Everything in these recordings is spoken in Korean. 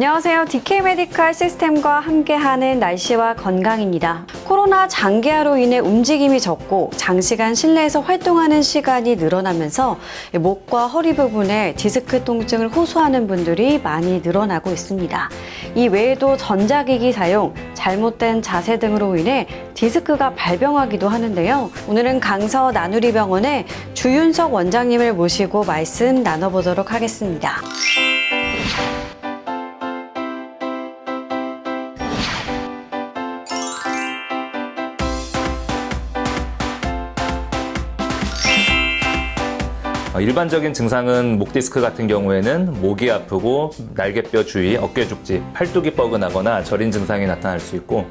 안녕하세요. DK 메디칼 시스템과 함께하는 날씨와 건강입니다. 코로나 장기화로 인해 움직임이 적고 장시간 실내에서 활동하는 시간이 늘어나면서 목과 허리 부분에 디스크 통증을 호소하는 분들이 많이 늘어나고 있습니다. 이 외에도 전자기기 사용, 잘못된 자세 등으로 인해 디스크가 발병하기도 하는데요. 오늘은 강서 나누리 병원의 주윤석 원장님을 모시고 말씀 나눠보도록 하겠습니다. 일반적인 증상은 목 디스크 같은 경우에는 목이 아프고 날개뼈 주위, 어깨 죽지, 팔뚝이 뻐근하거나 저린 증상이 나타날 수 있고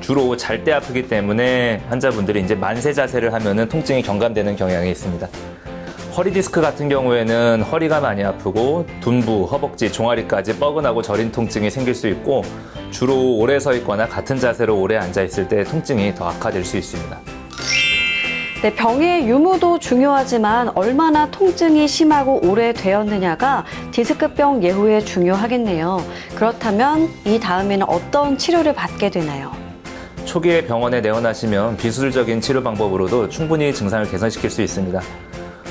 주로 잘 때 아프기 때문에 환자분들이 이제 만세 자세를 하면은 통증이 경감되는 경향이 있습니다. 허리 디스크 같은 경우에는 허리가 많이 아프고 둔부, 허벅지, 종아리까지 뻐근하고 저린 통증이 생길 수 있고 주로 오래 서 있거나 같은 자세로 오래 앉아 있을 때 통증이 더 악화될 수 있습니다. 네, 병의 유무도 중요하지만 얼마나 통증이 심하고 오래되었느냐가 디스크병 예후에 중요하겠네요. 그렇다면 이 다음에는 어떤 치료를 받게 되나요? 초기에 병원에 내원하시면 비수술적인 치료 방법으로도 충분히 증상을 개선시킬 수 있습니다.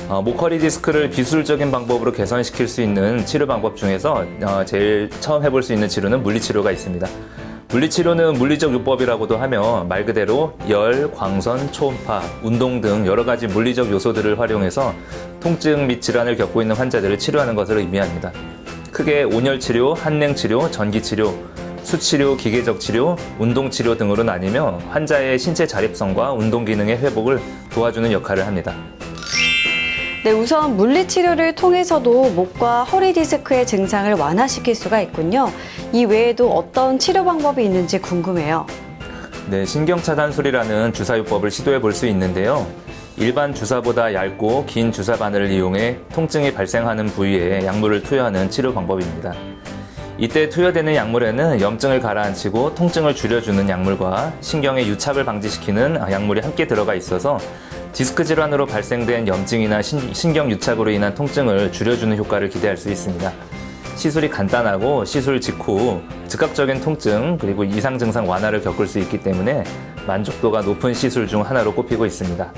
어, 목허리 디스크를 비수술적인 방법으로 개선시킬 수 있는 치료 방법 중에서 어, 제일 처음 해볼 수 있는 치료는 물리치료가 있습니다. 물리치료는 물리적 요법이라고도 하며 말 그대로 열, 광선, 초음파, 운동 등 여러 가지 물리적 요소들을 활용해서 통증 및 질환을 겪고 있는 환자들을 치료하는 것을 의미합니다. 크게 온열 치료, 한냉 치료, 전기 치료, 수치료, 기계적 치료, 운동 치료 등으로 나뉘며 환자의 신체 자립성과 운동 기능의 회복을 도와주는 역할을 합니다. 네, 우선 물리치료를 통해서도 목과 허리 디스크의 증상을 완화시킬 수가 있군요. 이 외에도 어떤 치료 방법이 있는지 궁금해요. 네, 신경차단술이라는 주사요법을 시도해 볼 수 있는데요. 일반 주사보다 얇고 긴 주사 바늘을 이용해 통증이 발생하는 부위에 약물을 투여하는 치료 방법입니다. 이때 투여되는 약물에는 염증을 가라앉히고 통증을 줄여주는 약물과 신경의 유착을 방지시키는 약물이 함께 들어가 있어서 디스크 질환으로 발생된 염증이나 신- 신경 유착으로 인한 통증을 줄여주는 효과를 기대할 수 있습니다. 시술이 간단하고 시술 직후 즉각적인 통증 그리고 이상 증상 완화를 겪을 수 있기 때문에 만족도가 높은 시술 중 하나로 꼽히고 있습니다.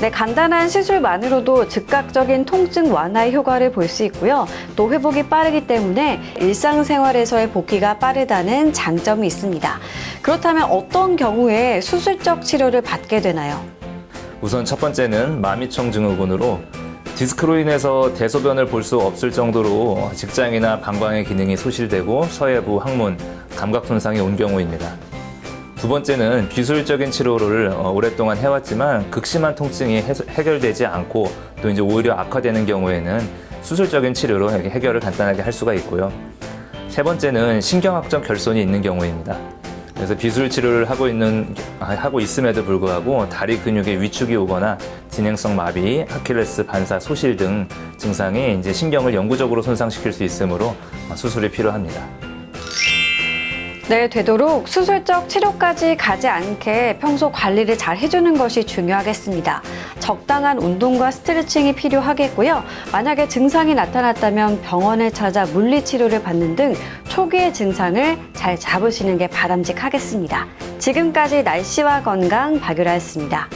네, 간단한 시술만으로도 즉각적인 통증 완화의 효과를 볼 수 있고요. 또 회복이 빠르기 때문에 일상생활에서의 복귀가 빠르다는 장점이 있습니다. 그렇다면 어떤 경우에 수술적 치료를 받게 되나요? 우선 첫 번째는 마미청 증후군으로 디스크로 인해서 대소변을 볼 수 없을 정도로 직장이나 방광의 기능이 소실되고 서해부, 항문, 감각 손상이 온 경우입니다. 두 번째는 비술적인 치료를 어, 오랫동안 해왔지만 극심한 통증이 해결되지 않고 또 이제 오히려 악화되는 경우에는 수술적인 치료로 해- 해결을 간단하게 할 수가 있고요. 세 번째는 신경학적 결손이 있는 경우입니다. 그래서 비술 치료를 하고 있는 아, 하고 있음에도 불구하고 다리 근육에 위축이 오거나 진행성 마비, 아킬레스 반사 소실 등 증상이 이제 신경을 영구적으로 손상시킬 수 있으므로 어, 수술이 필요합니다. 네, 되도록 수술적 치료까지 가지 않게 평소 관리를 잘 해주는 것이 중요하겠습니다. 적당한 운동과 스트레칭이 필요하겠고요. 만약에 증상이 나타났다면 병원을 찾아 물리치료를 받는 등 초기의 증상을 잘 잡으시는 게 바람직하겠습니다. 지금까지 날씨와 건강 박유라였습니다.